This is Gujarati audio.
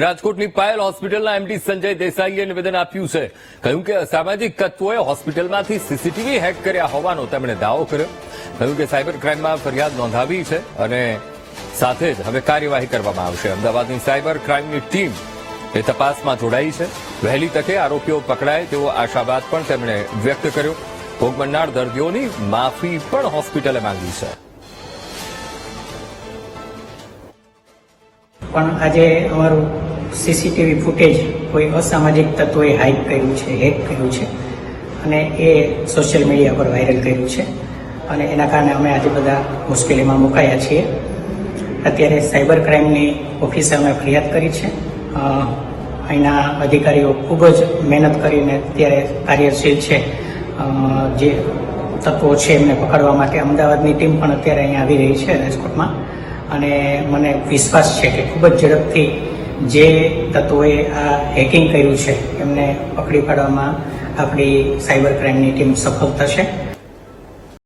રાજકોટની પાયલ હોસ્પિટલના એમડી સંજય દેસાઈએ નિવેદન આપ્યું છે. કહ્યું કે અસામાજિક તત્વોએ હોસ્પિટલમાંથી સીસીટીવી હેક કર્યા હોવાનો તેમણે દાવો કર્યો. કહ્યું કે સાયબર ક્રાઇમમાં ફરિયાદ નોંધાવી છે અને સાથે જ હવે કાર્યવાહી કરવામાં આવશે. અમદાવાદની સાયબર ક્રાઇમની ટીમ એ તપાસમાં જોડાઈ છે. વહેલી તકે આરોપીઓ પકડાય તેવો આશાવાદ પણ તેમણે વ્યક્ત કર્યો. ભોગ બનનાર દર્દીઓની માફી પણ હોસ્પિટલે માંગી છે. પણ આજે અમારું સીસીટીવી ફૂટેજ કોઈ અસામાજિક તત્વોએ હાઇક કર્યું છે હેક કર્યું છે અને એ સોશિયલ મીડિયા પર વાયરલ કર્યું છે. અને એના કારણે અમે આજે બધા મુશ્કેલીમાં મુકાયા છીએ. અત્યારે સાયબર ક્રાઇમની ઓફિસે અમે ફરિયાદ કરી છે. અહીંના અધિકારીઓ ખૂબ જ મહેનત કરીને અત્યારે કાર્યશીલ છે. જે તત્વો છે એમને પકડવા માટે અમદાવાદની ટીમ પણ અત્યારે અહીંયા આવી રહી છે રાજકોટમાં. અને મને વિશ્વાસ છે કે ખૂબ જ ઝડપથી જે તત્વોએ આ હેકિંગ કર્યું છે, એમને પકડી પાડવામાં આપણી સાયબર ક્રાઇમની ટીમ સફળ થશે.